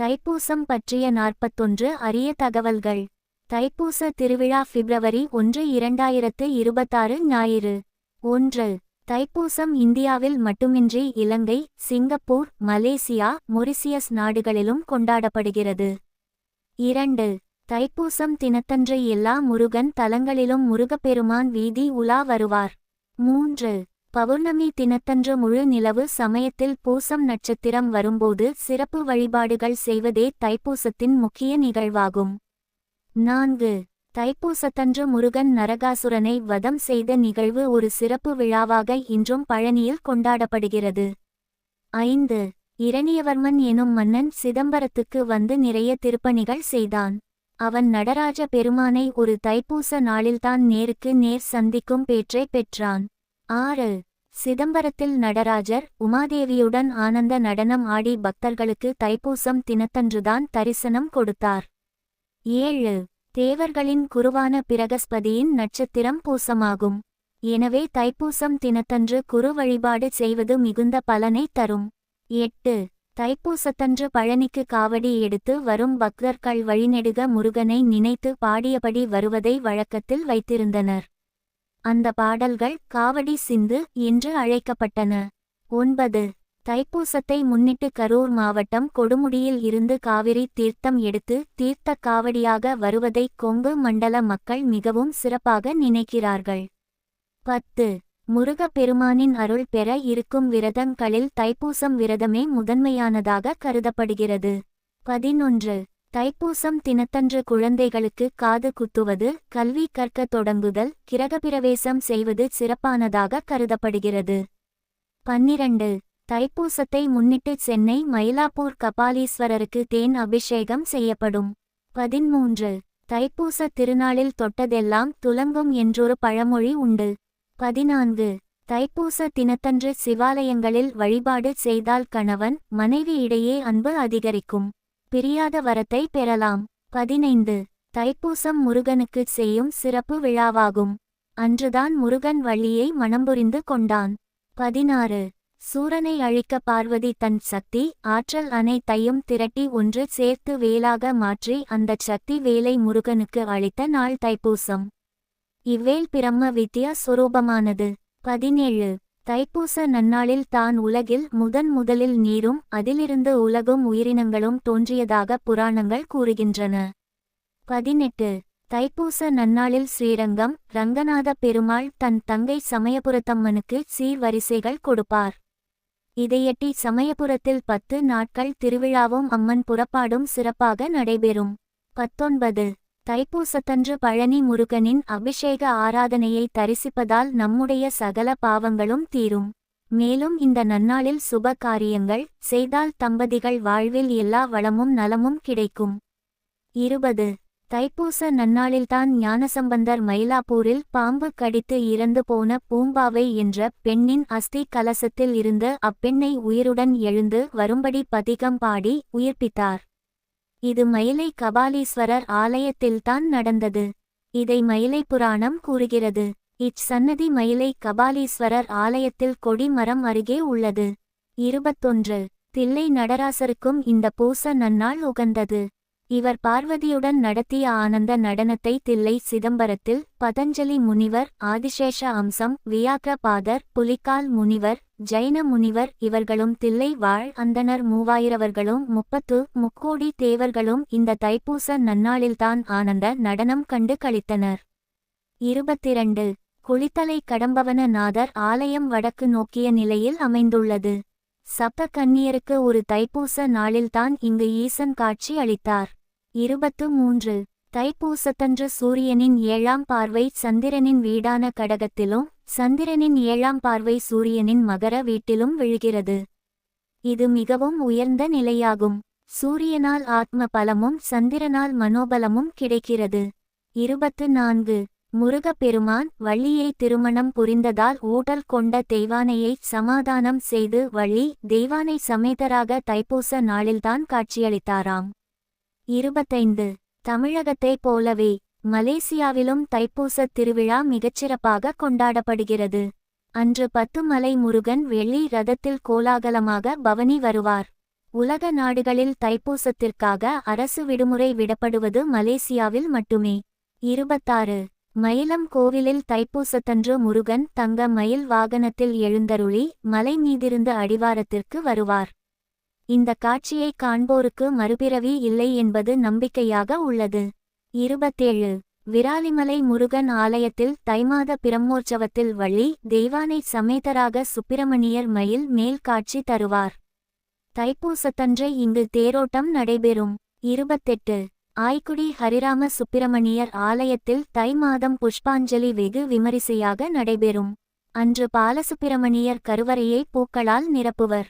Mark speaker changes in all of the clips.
Speaker 1: தைப்பூசம் பற்றிய நாற்பத்தொன்று அரிய தகவல்கள். தைப்பூச திருவிழா பிப்ரவரி ஒன்று இரண்டாயிரத்து இருபத்தாறு ஞாயிறு. ஒன்று. தைப்பூசம் இந்தியாவில் மட்டுமின்றி இலங்கை சிங்கப்பூர் மலேசியா மொரிசியஸ் நாடுகளிலும் கொண்டாடப்படுகிறது. இரண்டு. தைப்பூசம் தினத்தன்று எல்லா முருகன் தலங்களிலும் முருகப்பெருமான் வீதி உலா வருவார். மூன்று. பௌர்ணமி தினத்தன்று முழு நிலவு சமயத்தில் பூசம் நட்சத்திரம் வரும்போது சிறப்பு வழிபாடுகள் செய்வதே தைப்பூசத்தின் முக்கிய நிகழ்வாகும். நான்கு. தைப்பூசத்தன்று முருகன் நரகாசுரனை வதம் செய்த நிகழ்வு ஒரு சிறப்பு விழாவாக இன்றும் பழனியில் கொண்டாடப்படுகிறது. ஐந்து. இரணியவர்மன் எனும் மன்னன் சிதம்பரத்துக்கு வந்து நிறைய திருப்பணிகள் செய்தான். அவன் நடராஜ பெருமானை ஒரு தைப்பூச நாளில்தான் நேருக்கு நேர் சந்திக்கும் பேற்றை பெற்றான். ஆறு. சிதம்பரத்தில் நடராஜர் உமாதேவியுடன் ஆனந்த நடனம் ஆடி பக்தர்களுக்கு தைப்பூசம் தினத்தன்றுதான் தரிசனம் கொடுத்தார். ஏழு. தேவர்களின் குருவான பிரகஸ்பதியின் நட்சத்திரம் பூசமாகும். எனவே தைப்பூசம் தினத்தன்று குரு வழிபாடு செய்வது மிகுந்த பலனை தரும். எட்டு. தைப்பூசத்தன்று பழனிக்கு காவடி எடுத்து வரும் பக்தர்கள் வழிநெடுக முருகனை நினைத்து பாடியபடி வருவதை வழக்கத்தில் வைத்திருந்தனர். அந்த பாடல்கள் காவடி சிந்து என்று அழைக்கப்பட்டன. ஒன்பது. தைப்பூசத்தை முன்னிட்டு கரூர் மாவட்டம் கொடுமுடியில் இருந்து காவிரி தீர்த்தம் எடுத்து தீர்த்த காவடியாக வருவதை கொங்கு மண்டல மக்கள் மிகவும் சிறப்பாக நினைக்கிறார்கள். பத்து. முருகப்பெருமானின் அருள் பெற இருக்கும் விரதங்களில் தைப்பூசம் விரதமே முதன்மையானதாக கருதப்படுகிறது. பதினொன்று. தைப்பூசம் தினத்தன்று குழந்தைகளுக்கு காது குத்துவது கல்வி கற்க தொடங்குதல் கிரகப்பிரவேசம் செய்வது சிறப்பானதாக கருதப்படுகிறது. பன்னிரண்டு. தைப்பூசத்தை முன்னிட்டு சென்னை மயிலாப்பூர் கபாலீஸ்வரருக்கு தேன் அபிஷேகம் செய்யப்படும். பதிமூன்று. தைப்பூச திருநாளில் தொட்டதெல்லாம் துலங்கும் என்றொரு பழமொழி உண்டு. பதினான்கு. தைப்பூச தினத்தன்று சிவாலயங்களில் வழிபாடு செய்தால் கணவன் மனைவி இடையே அன்பு அதிகரிக்கும். பிரியாத வரத்தை பெறலாம். பதினைந்து. தைப்பூசம் முருகனுக்கு செய்யும் சிறப்பு விழாவாகும். அன்றுதான் முருகன் வள்ளியை மணம்புரிந்து கொண்டான். பதினாறு. சூரனை அழிக்க பார்வதி தன் சக்தி ஆற்றல் அனைத்தையும் திரட்டி ஒன்று சேர்த்து வேலாக மாற்றி அந்தச் சக்தி வேலை முருகனுக்கு அளித்த நாள் தைப்பூசம். இவ்வேல் பிரம்ம வித்யா சுரூபமானது. பதினேழு. தைப்பூச நன்னாளில் தான் உலகில் முதன் முதலில் நீரும் அதிலிருந்து உலகும் உயிரினங்களும் தோன்றியதாக புராணங்கள் கூறுகின்றன. பதினெட்டு. தைப்பூச நன்னாளில் ஸ்ரீரங்கம் ரங்கநாத பெருமாள் தன் தங்கை சமயபுரத்தம்மனுக்கு சீர்வரிசைகள் கொடுப்பார். இதையெட்டி சமயபுரத்தில் பத்து நாட்கள் திருவிழாவும் அம்மன் புறப்பாடும் சிறப்பாக நடைபெறும். பத்தொன்பது. தைப்பூசத்தன்று பழனி முருகனின் அபிஷேக ஆராதனையை தரிசிப்பதால் நம்முடைய சகல பாவங்களும் தீரும். மேலும் இந்த நன்னாளில் சுப காரியங்கள் செய்தால் தம்பதிகள் வாழ்வில் எல்லா வளமும் நலமும் கிடைக்கும். இருபது. தைப்பூச நன்னாளில்தான் ஞானசம்பந்தர் மயிலாப்பூரில் பாம்பு கடித்து இறந்து போன பூம்பாவை என்ற பெண்ணின் அஸ்தி கலசத்தில் இருந்து அப்பெண்ணை உயிருடன் எழுந்து வரும்படி பதிகம் பாடி உயிர்ப்பித்தார். இது மயிலை கபாலீஸ்வரர் ஆலயத்தில்தான் நடந்தது. இதை மயிலை புராணம் கூறுகிறது. இச்சன்னதி மயிலை கபாலீஸ்வரர் ஆலயத்தில் கொடிமரம் அருகே உள்ளது. இருபத்தொன்று. தில்லை நடராசருக்கும் இந்த பூச நன்னாள் உகந்தது. இவர் பார்வதியுடன் நடத்திய ஆனந்த நடனத்தை தில்லை சிதம்பரத்தில் பதஞ்சலி முனிவர் ஆதிசேஷ அம்சம் வியாக்ரபாதர் புலிக்கால் முனிவர் ஜைன முனிவர் இவர்களும் தில்லை வாழ் அந்தனர் மூவாயிரவர்களும் முப்பத்து முக்கோடி தேவர்களும் இந்த தைப்பூச நன்னாளில்தான் ஆனந்த நடனம் கண்டு களித்தனர். இருபத்திரண்டு. குளித்தலை கடம்பவன நாதர் ஆலயம் வடக்கு நோக்கிய நிலையில் அமைந்துள்ளது. சப்த கன்னியருக்கு ஒரு தைப்பூச நாளில்தான் இங்கு ஈசன் காட்சி அளித்தார். இருபத்து மூன்று. தைப்பூசத்தன்று சூரியனின் ஏழாம் பார்வை சந்திரனின் வீடான கடகத்திலும் சந்திரனின் ஏழாம் பார்வை சூரியனின் மகர வீட்டிலும் விழுகிறது. இது மிகவும் உயர்ந்த நிலையாகும். சூரியனால் ஆத்ம பலமும் சந்திரனால் மனோபலமும் கிடைக்கிறது. இருபத்து நான்கு. முருகப்பெருமான் வள்ளியை திருமணம் புரிந்ததால் ஊடல் கொண்ட தெய்வானையை சமாதானம் செய்து வள்ளி தெய்வானை சமேதராக தைப்பூச நாளில்தான் காட்சியளித்தாராம். இருபத்தைந்து. தமிழகத்தைப் போலவே மலேசியாவிலும் தைப்பூச திருவிழா மிகச்சிறப்பாக கொண்டாடப்படுகிறது. அன்று பத்துமலை முருகன் வெள்ளி ரதத்தில் கோலாகலமாக பவனி வருவார். உலக நாடுகளில் தைப்பூசத்திற்காக அரசு விடுமுறை விடப்படுவது மலேசியாவில் மட்டுமே. இருபத்தாறு. மயிலம் கோவிலில் தைப்பூசத்தன்று முருகன் தங்க மயில் வாகனத்தில் எழுந்தருளி மலை மீதிருந்து அடிவாரத்திற்கு வருவார். இந்த காட்சியை காண்போருக்கு மறுபிறவி இல்லை என்பது நம்பிக்கையாக உள்ளது. இருபத்தேழு. விராலிமலை முருகன் ஆலயத்தில் தைமாத பிரம்மோற்சவத்தில் வள்ளி தெய்வானை சமேதராக சுப்பிரமணியர் மயில் மேல் காட்சி தருவார். தைப்பூசத்தன்று இங்கு தேரோட்டம் நடைபெறும். இருபத்தெட்டு. ஆய்க்குடி ஹரிராம சுப்பிரமணியர் ஆலயத்தில் தை மாதம் புஷ்பாஞ்சலி வெகு விமரிசையாக நடைபெறும். அன்று பாலசுப்பிரமணியர் கருவறையை பூக்களால் நிரப்புவர்.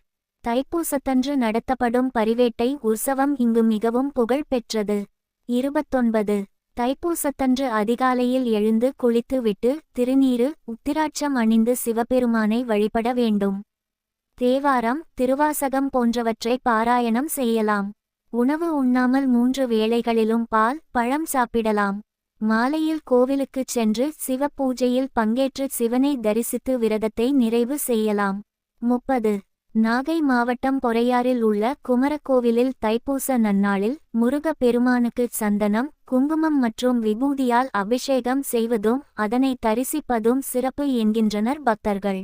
Speaker 1: தைப்பூசத்தன்று நடத்தப்படும் பரிவேட்டை உற்சவம் இங்கு மிகவும் புகழ் பெற்றது இருபத்தொன்பது. தைப்பூசத்தன்று அதிகாலையில் எழுந்து குளித்துவிட்டு திருநீறு உத்திராட்சம் அணிந்து சிவபெருமானை வழிபட வேண்டும். தேவாரம் திருவாசகம் போன்றவற்றை பாராயணம் செய்யலாம். உணவு உண்ணாமல் மூன்று வேளைகளிலும் பால் பழம் சாப்பிடலாம். மாலையில் கோவிலுக்குச் சென்று சிவ பூஜையில் பங்கேற்று சிவனை தரிசித்து விரதத்தை நிறைவு செய்யலாம். முப்பது. நாகை மாவட்டம் பொறையாறில் உள்ள குமரக்கோவிலில் தைப்பூச நன்னாளில் முருக பெருமானுக்கு சந்தனம் குங்குமம் மற்றும் விபூதியால் அபிஷேகம் செய்வதும் அதனை தரிசிப்பதும் சிறப்பு என்கின்றனர் பக்தர்கள்.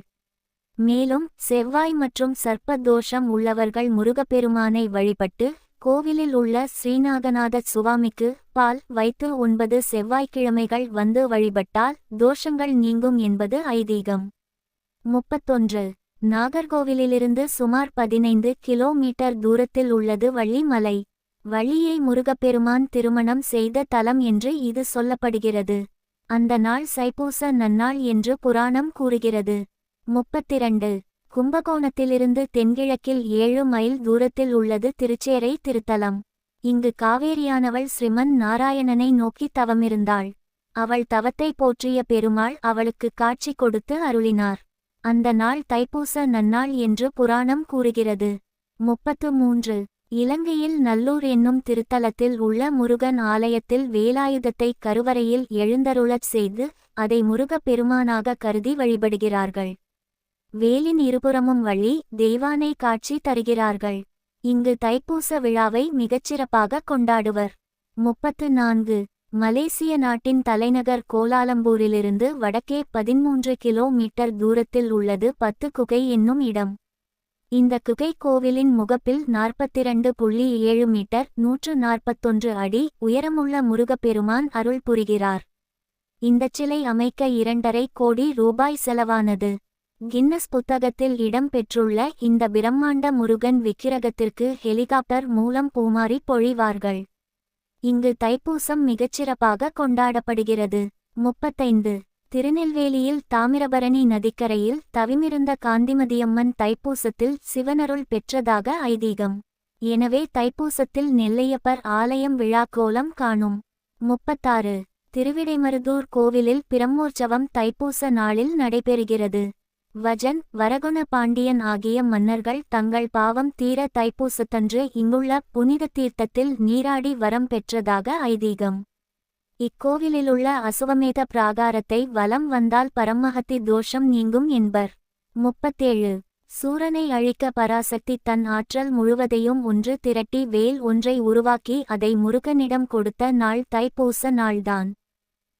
Speaker 1: மேலும் செவ்வாய் மற்றும் சர்ப்ப தோஷம் உள்ளவர்கள் முருகப்பெருமானை வழிபட்டு கோவிலில் உள்ள ஸ்ரீநாகநாத சுவாமிக்கு பால் வைத்து ஒன்பது செவ்வாய்க்கிழமைகள் வந்து வழிபட்டால் தோஷங்கள் நீங்கும் என்பது ஐதீகம். முப்பத்தொன்று நாகர்கோவிலிலிருந்து சுமார் பதினைந்து கிலோமீட்டர் தூரத்தில் உள்ளது வள்ளிமலை. வள்ளியை முருகப்பெருமான் திருமணம் செய்த தலம் என்று இது சொல்லப்படுகிறது. அந்த நாள் சைப்பூச நன்னாள் என்று புராணம் கூறுகிறது. முப்பத்திரண்டு. கும்பகோணத்திலிருந்து தென்கிழக்கில் ஏழு மைல் தூரத்தில் உள்ளது திருச்சேரை திருத்தலம். இங்கு காவேரியானவள் ஸ்ரீமன் நாராயணனை நோக்கி தவமிருந்தாள். அவள் தவத்தை போற்றிய பெருமாள் அவளுக்கு காட்சி கொடுத்து அருளினார். அந்த நாள் தைப்பூச நன்னாள் என்று புராணம் கூறுகிறது. முப்பத்து மூன்று. இலங்கையில் நல்லூர் என்னும் திருத்தலத்தில் உள்ள முருகன் ஆலயத்தில் வேலாயுதத்தை கருவறையில் எழுந்தருளச் செய்து அதை முருகப் பெருமானாக கருதி வழிபடுகிறார்கள். வேலின் இருபுறமும் வழி தெய்வானை காட்சி தருகிறார்கள். இங்கு தைப்பூச விழாவை மிகச்சிறப்பாக கொண்டாடுவர். முப்பத்து நான்கு. மலேசிய நாட்டின் தலைநகர் கோலாலம்பூரிலிருந்து வடக்கே பதிமூன்று கிலோமீட்டர் தூரத்தில் உள்ளது பத்து குகை என்னும் இடம். இந்த குகை கோவிலின் முகப்பில் நாற்பத்திரண்டு புள்ளி ஏழு மீட்டர் நூற்று நாற்பத்தொன்று அடி உயரமுள்ள முருகப்பெருமான் அருள் புரிகிறார். இந்தச் சிலை அமைக்க இரண்டரை கோடி ரூபாய் செலவானது. கின்னஸ் புத்தகத்தில் இடம் பெற்றுள்ள இந்த பிரம்மாண்ட முருகன் விக்கிரகத்திற்கு ஹெலிகாப்டர் மூலம் பூமாரி பொழிவார்கள். இங்கு தைப்பூசம் மிகச்சிறப்பாக கொண்டாடப்படுகிறது. முப்பத்தைந்து. திருநெல்வேலியில் தாமிரபரணி நதிக்கரையில் தவிமிருந்த காந்திமதியம்மன் தைப்பூசத்தில் சிவனருள் பெற்றதாக ஐதீகம். எனவே தைப்பூசத்தில் நெல்லையப்பர் ஆலயம் விழாக்கோலம் காணும். முப்பத்தாறு. திருவிடைமருதூர் கோவிலில் பிரம்மோற்சவம் தைப்பூச நாளில் நடைபெறுகிறது. வஜன் வரகுண பாண்டியன் ஆகிய மன்னர்கள் தங்கள் பாவம் தீர தைப்பூசத்தன்று இங்குள்ள புனித தீர்த்தத்தில் நீராடி வரம் பெற்றதாக ஐதீகம். இக்கோவிலிலுள்ள அசுவமேத பிராகாரத்தை வலம் வந்தால் பரமஹத்தி தோஷம் நீங்கும் என்பர். முப்பத்தேழு. சூரனை அழிக்க பராசக்தி தன் ஆற்றல் முழுவதையும் ஒன்று திரட்டி வேல் ஒன்றை உருவாக்கி அதை முருகனிடம் கொடுத்த நாள் தைப்பூச நாள்தான்.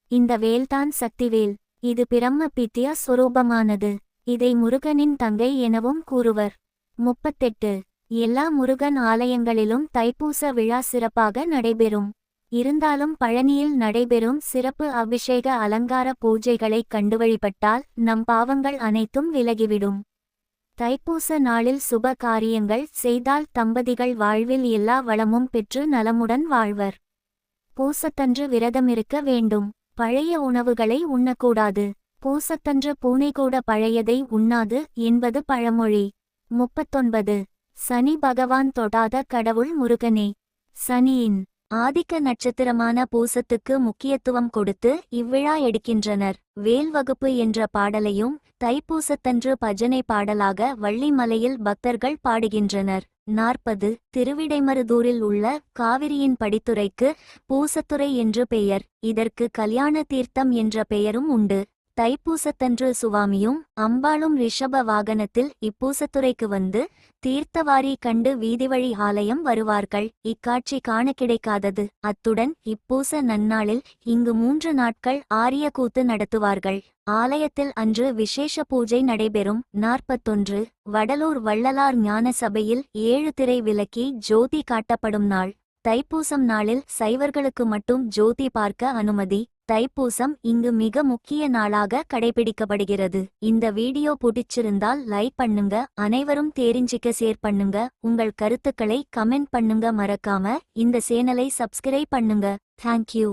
Speaker 1: இந்த வேல்தான் சக்திவேல். இது பிரம்ம பித்திய சுரூபமானது. இதை முருகனின் தங்கை எனவும் கூறுவர். முப்பத்தெட்டு. எல்லா முருகன் ஆலயங்களிலும் தைப்பூச விழா சிறப்பாக நடைபெறும். இருந்தாலும் பழனியில் நடைபெறும் சிறப்பு அபிஷேக அலங்கார பூஜைகளை கண்டு வழிபட்டால் நம் பாவங்கள் அனைத்தும் விலகிவிடும். தைப்பூச நாளில் சுப காரியங்கள் செய்தால் தம்பதிகள் வாழ்வில் எல்லா வளமும் பெற்று நலமுடன் வாழ்வர். பூசத்தன்று விரதமிருக்க வேண்டும். பழைய உணவுகளை உண்ணக்கூடாது. பூசத்தன்று பூனை கூட பழையதை உண்ணாது என்பது பழமொழி. முப்பத்தொன்பது. சனி பகவான் தொடாத கடவுள் முருகனே. சனியின் ஆதிக்க நட்சத்திரமான பூசத்துக்கு முக்கியத்துவம் கொடுத்து இவ்விழா எடுக்கின்றனர். வேல் வகுப்பு என்ற பாடலையும் தைப்பூசத்தன்று பஜனை பாடலாக வள்ளிமலையில் பக்தர்கள் பாடுகின்றனர். நாற்பது. திருவிடைமருதூரில் உள்ள காவிரியின் படித்துறைக்கு பூசத்துறை என்று பெயர். இதற்கு கல்யாண தீர்த்தம் என்ற பெயரும் உண்டு. தைப்பூசத்தன்று சுவாமியும் அம்பாளும் ரிஷப வாகனத்தில் இப்பூசத்துறைக்கு வந்து தீர்த்தவாரி கண்டு வீதிவழி ஆலயம் வருவார்கள். இக்காட்சி காண கிடைக்காதது. அத்துடன் இப்பூச நன்னாளில் இங்கு மூன்று நாட்கள் ஆரிய கூத்து நடத்துவார்கள். ஆலயத்தில் அன்று விசேஷ பூஜை நடைபெறும். நாற்பத்தொன்று வடலூர் வள்ளலார் ஞான சபையில் ஏழு திரை விலக்கி ஜோதி காட்டப்படும் நாள். தைப்பூசம் நாளில் சைவர்களுக்கு மட்டும் ஜோதி பார்க்க அனுமதி. தைப்பூசம் இங்கு மிக முக்கிய நாளாக கடைபிடிக்கப்படுகிறது. இந்த வீடியோ பிடிச்சிருந்தால் லைக் பண்ணுங்க அனைவரும் தெரிஞ்சிக்க ஷேர் பண்ணுங்க. உங்கள் கருத்துக்களை கமெண்ட் பண்ணுங்க மறக்காம இந்த சேனலை சப்ஸ்கிரைப் பண்ணுங்க. தேங்க்யூ